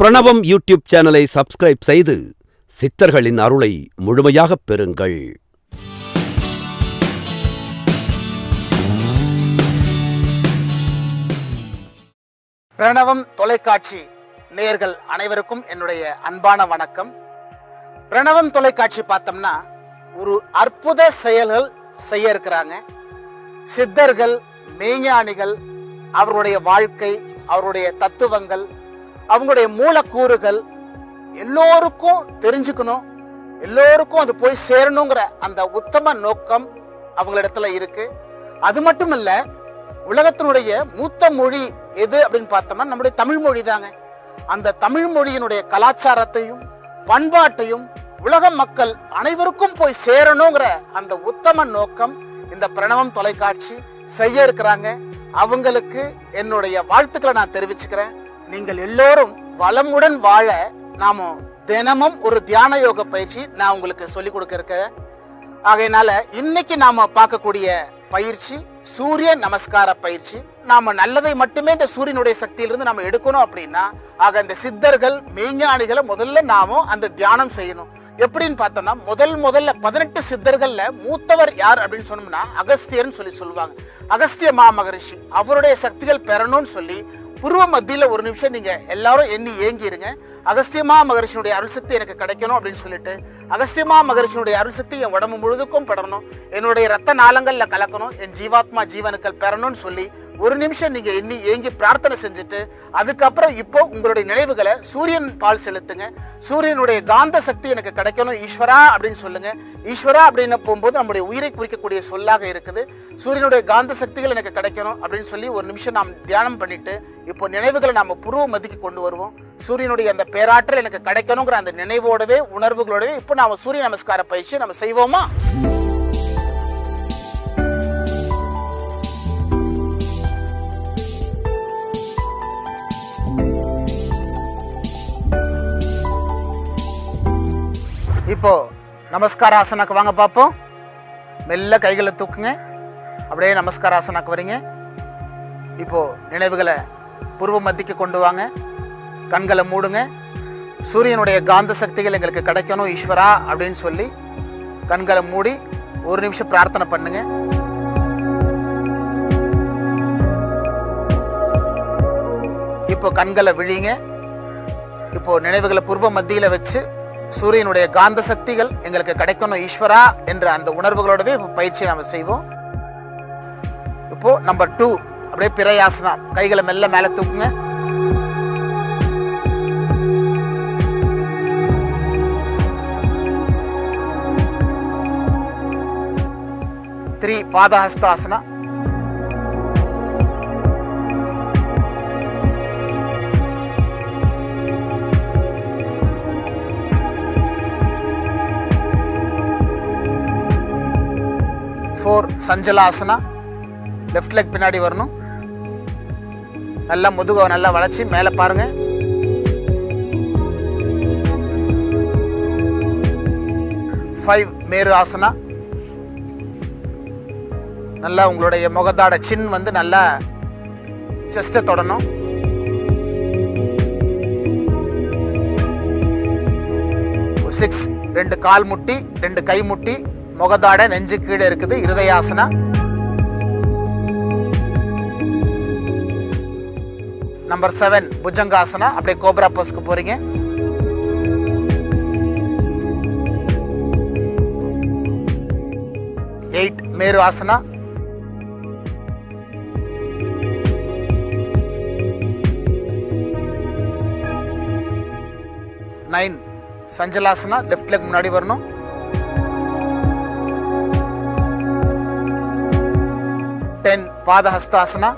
பிரணவம் யூடியூப் சேனலை சப்ஸ்கிரைப் செய்து சித்தர்களின் அருளை முழுமையாகப் பெறுங்கள். பிரணவம் தொலைக்காட்சி நேர்கள் அனைவருக்கும் என்னுடைய அன்பான வணக்கம். பிரணவம் தொலைக்காட்சி பார்த்தோம்னா ஒரு அற்புத செயல்கள் செய்ய இருக்கிறாங்க. சித்தர்கள் மெய்ஞானிகள் அவருடைய வாழ்க்கை அவருடைய தத்துவங்கள் அவங்களுடைய மூலக்கூறுகள் எல்லோருக்கும் தெரிஞ்சுக்கணும். எல்லோருக்கும் அது போய் சேரணுங்கிற அந்த உத்தம நோக்கம் அவங்களிடத்துல இருக்கு. அது மட்டும் இல்ல உலகத்தினுடைய மூத்த மொழி எது அப்படின்னு பார்த்தோம்னா நம்முடைய தமிழ் மொழி தாங்க. அந்த தமிழ் மொழியினுடைய கலாச்சாரத்தையும் பண்பாட்டையும் உலக மக்கள் அனைவருக்கும் போய் சேரணுங்கிற அந்த உத்தம நோக்கம் இந்த பிரணவம் தொலைக்காட்சி செய்ய இருக்கிறாங்க. அவங்களுக்கு என்னுடைய வாழ்த்துக்களை நான் தெரிவிச்சுக்கிறேன். நீங்கள் எல்லோரும் வளமுடன் வாழ நாம தினமும் ஒரு தியான யோக பயிற்சி நான் உங்களுக்கு சொல்லிக் கொடுக்க இருக்க ஆகையினால இன்னைக்கு நாம பார்க்கக்கூடிய பயிற்சி சூரிய நமஸ்கார பயிற்சி. நாம நல்லதை மட்டுமே இந்த சூரியனுடைய சக்தியிலிருந்து நம்ம எடுக்கணும் அப்படின்னா ஆக இந்த சித்தர்கள் மெய்ஞானிகளை முதல்ல நாம அந்த தியானம் செய்யணும். எப்படின்னு பார்த்தோம்னா முதல் முதல்ல பதினெட்டு சித்தர்கள்ல மூத்தவர் யார் அப்படின்னு சொன்னோம்னா அகஸ்தியர்னு சொல்லி சொல்லுவாங்க. அகஸ்திய மாமகரிஷி அவருடைய சக்திகள் பெறணும்னு சொல்லி புருவ மத்தியில் ஒரு நிமிஷம் நீங்கள் எல்லாரும் எண்ணி ஏங்கிருங்க. அகஸ்தியமா மகரிஷினுடைய அருள் சக்தி எனக்கு கிடைக்கணும் அப்படின்னு சொல்லிட்டு அகஸ்தியமா மகரிஷினுடைய அருள் சக்தி என் உடம்பு முழுதுக்கும் படணும் என்னுடைய ரத்த நாளங்களில் கலக்கணும். என் ஜீவாத்மா ஜீவனுக்கள் பெறணும்னு சொல்லி ஒரு நிமிஷம் நீங்க எண்ணி ஏங்கி பிரார்த்தனை செஞ்சுட்டு அதுக்கப்புறம் இப்போ உங்களுடைய நினைவுகளை சூரியன் பால் செலுத்துங்க. சூரியனுடைய காந்த சக்தி எனக்கு கிடைக்கணும். ஈஸ்வரா அப்படின்னு சொல்லுங்க. ஈஸ்வரா அப்படின்னு போகும்போது நம்முடைய உயிரை குறிக்கக்கூடிய சொல்லாக இருக்குது. சூரியனுடைய காந்த சக்திகள் எனக்கு கிடைக்கணும் அப்படின்னு சொல்லி ஒரு நிமிஷம் நாம் தியானம் பண்ணிட்டு இப்போ நினைவுகளை நாம புருவ மதிக்கு கொண்டு வருவோம். சூரியனுடைய அந்த பேராற்றல் எனக்கு கிடைக்கணுங்கிற அந்த நினைவோடவே உணர்வுகளோடவே இப்போ நாம சூரிய நமஸ்கார பயிற்சி நம்ம செய்வோமா? இப்போ நமஸ்கார ஆசனாக்கு வாங்க பார்ப்போம் மெல்ல கைகளை தூக்குங்க. அப்படியே நமஸ்கார ஆசனாக்கு வரீங்க. இப்போ நினைவுகளை புருவ மத்திக்கு கொண்டு வாங்க. கண்களை மூடுங்க. சூரியனுடைய காந்த சக்திகள் எங்களுக்கு கிடைக்கணும் ஈஸ்வரா அப்படின்னு சொல்லி கண்களை மூடி ஒரு நிமிஷம் பிரார்த்தனை பண்ணுங்க. இப்போ கண்களை விழிங்க. இப்போ நினைவுகளை பூர்வ மத்தியில் வச்சு சூரியனுடைய காந்த சக்திகள் எங்களுக்கு கிடைக்கணும் ஈஸ்வரா என்ற அந்த உணர்வுகளோடவே பயிற்சியை பயிற்சி செய்வோம். இப்போ நம்பர் டூ அப்படியே பிரயாசனா கைகளை மெல்ல மேல தூக்குங்க. Three Padahastasana four Sanchalasana left leg பின்னாடி வரணும். நல்லா முதுக நல்லா வளைச்சி மேலே பாருங்க. ஃபைவ் மேரு ஆசனா நல்லா உங்களுடைய முகத்தாட சின் வந்து நல்லா செஸ்ட்டை தொடணும். சிக்ஸ் ரெண்டு கால் முட்டி ரெண்டு கை முட்டி. முகதாட நெஞ்சு கீழே இருக்குது இருதயாசனா? Number seven Bhujangasana? அப்படியே கோப்ரா போஸ்க்கு போறீங்க. Eight Meru asana nine Chanchalasana? Left leg முன்னாடி வரணும். பாதஹஸ்தாசனா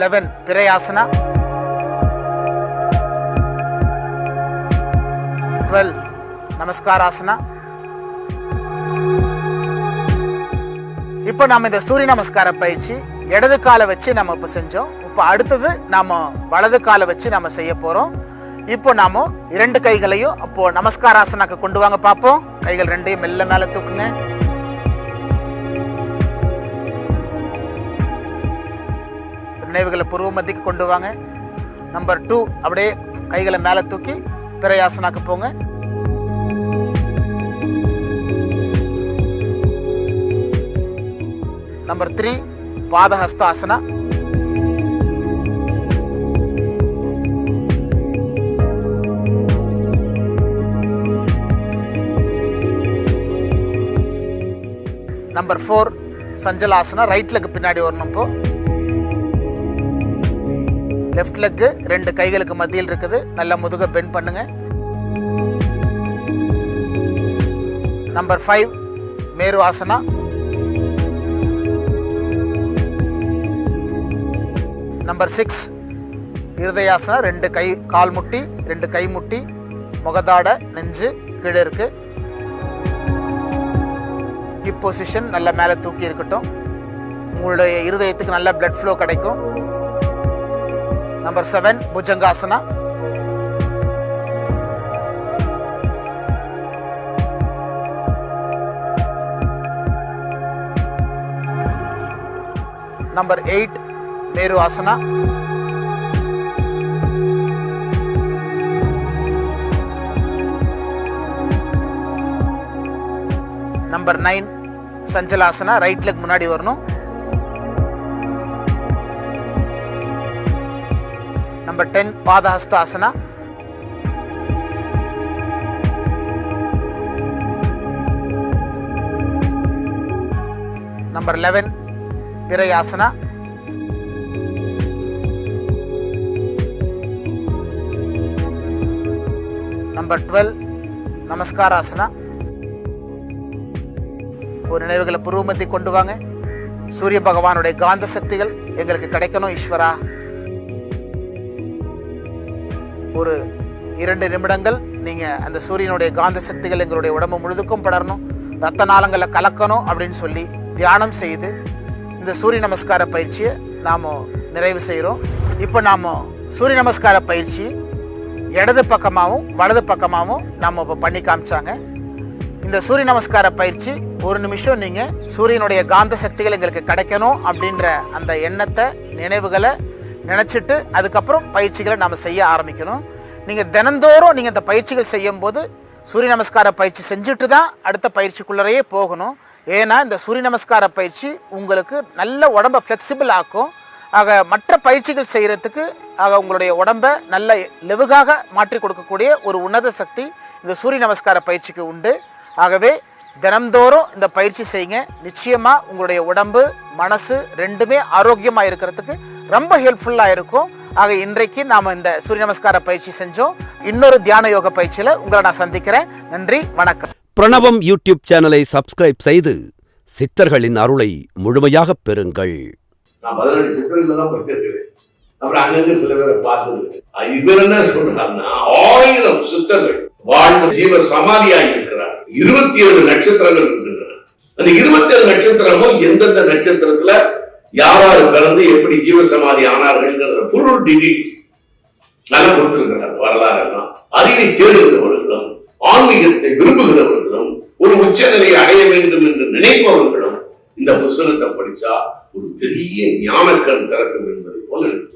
லெவன் பிரயாசனா டுவெல் நமஸ்காராசனா இப்போ நம்ம இந்த சூரிய நமஸ்கார பயிற்சி இடது காலை வச்சு நம்ம இப்போ செஞ்சோம் இப்போ அடுத்தது நாம் வலது காலை வச்சு நம்ம செய்ய போகிறோம் இப்போ நாம இரண்டு கைகளையும் அப்போ நமஸ்காராசனாக்கு கொண்டு வாங்க பார்ப்போம். கைகள் ரெண்டையும் மெல்ல மேல தூக்குங்க. நினைவுகளை புருவ மத்திக்கு கொண்டு வாங்க. நம்பர் டூ அப்படியே கைகளை மேல தூக்கி பிரயாசனாக்கு போங்க. Number three Padahastasana. Number four Sanchalasana right leg பின்னாடி வரணும் இப்போ. லெஃப்ட் லெக் ரெண்டு கைகளுக்கு மத்தியில் இருக்குது. நல்லா முதுக பெண்ட் பண்ணுங்க. Number five Meru asana number six Iruthayasana ரெண்டு கை கால் முட்டி ரெண்டு கை முட்டி முகதாட நெஞ்சு கீழே இருக்குது ஹிப் பொசிஷன் நல்ல மேலே தூக்கி இருக்கட்டும். உங்களுடைய இருதயத்துக்கு நல்ல பிளட் ஃப்ளோ கிடைக்கும். Number seven Bhujangasana number eight Meru asana number nine Sanchalasana right leg முன்னாடி வரணும். Number ten Padahastasana. Number eleven பிரயாசனா number twelve Namaskarasana. ஒரு நினைவுகளை புருவமத்தி கொண்டு வாங்க. சூரிய பகவானுடைய காந்த சக்திகள் எங்களுக்கு கிடைக்கணும் ஈஸ்வரா. ஒரு இரண்டு நிமிடங்கள் நீங்கள் அந்த சூரியனுடைய காந்த சக்திகள் எங்களுடைய உடம்பு முழுதுக்கும் படரணும் ரத்த நாளங்களை கலக்கணும் அப்படின்னு சொல்லி தியானம் செய்து இந்த சூரிய நமஸ்கார பயிற்சியை நாம் நிறைவு செய்கிறோம் இப்போ நாம் சூரிய நமஸ்கார பயிற்சி இடது பக்கமாகவும் வலது பக்கமாகவும் நம்ம இப்போ பண்ணி காமிச்சாங்க. இந்த சூரிய நமஸ்கார பயிற்சி ஒரு நிமிஷம் நீங்கள் சூரியனுடைய காந்த சக்திகள் எங்களுக்கு கிடைக்கணும் அப்படின்ற அந்த எண்ணத்தை நினைவுகளை நினச்சிட்டு அதுக்கப்புறம் பயிற்சிகளை நாம் செய்ய ஆரம்பிக்கணும். நீங்கள் தினந்தோறும் நீங்கள் இந்த பயிற்சிகள் செய்யும்போது சூரிய நமஸ்கார பயிற்சி செஞ்சுட்டு தான் அடுத்த பயிற்சிக்குள்ளரையே போகணும். ஏன்னா இந்த சூரிய நமஸ்கார பயிற்சி உங்களுக்கு நல்ல உடம்பை ஃப்ளெக்சிபிள் ஆக்கும். ஆக மற்ற பயிற்சிகள் செய்கிறதுக்கு ஆக உங்களுடைய உடம்ப நல்ல லெவுகாக மாற்றி கொடுக்கக்கூடிய ஒரு உன்னத சக்தி இந்த சூரிய நமஸ்கார பயிற்சிக்கு உண்டு. ஆகவே தினம்தோறும் இந்த பயிற்சி செய்யுங்க. நிச்சயமா உங்களுடைய உடம்பு மனசு ரெண்டுமே ஆரோக்கியமா இருக்கிறதுக்கு ரொம்ப ஹெல்ப்ஃபுல்லா இருக்கும். ஆக இன்றைக்கு நாம இந்த சூரிய நமஸ்கார பயிற்சி செஞ்சோம். இன்னொரு தியான யோக பயிற்சியில உங்களை நான் சந்திக்கிறேன். நன்றி வணக்கம். பிரணவம் யூடியூப் சேனலை சப்ஸ்கிரைப் செய்து சித்தர்களின் அருளை முழுமையாகப் பெறுங்கள். நான் பதினெட்டு சித்திரங்கள் தான் படிச்சிருக்கிறேன். அப்புறம் அங்கங்க சில பேரை பார்த்தது இவர் என்ன சொல்றாருன்னா ஆயிரம் சித்தர்கள் வாழ்ந்த ஜீவ சமாதியாக இருக்கிறார். இருபத்தி ஏழு நட்சத்திரங்கள் இருக்கின்றன. அந்த இருபத்தி ஏழு நட்சத்திரமும் எந்தெந்த நட்சத்திரத்துல யாராரு பிறந்து எப்படி ஜீவ சமாதி ஆனார்கள் ஃபுல் டீடைல்ஸ் நல்லா கொடுத்திருக்கிறார் வரலாறு எல்லாம் அறிவை தேடுகிறவர்களும் ஆன்மீகத்தை விரும்புகிறவர்களும் ஒரு உச்சநிலையை அடைய வேண்டும் என்று நினைப்பவர்களும் இந்த புஸ்தகத்தை படிச்சா ஒரு பெரிய ஞானக்கண் திறக்கும் என்பதை போல எனக்கு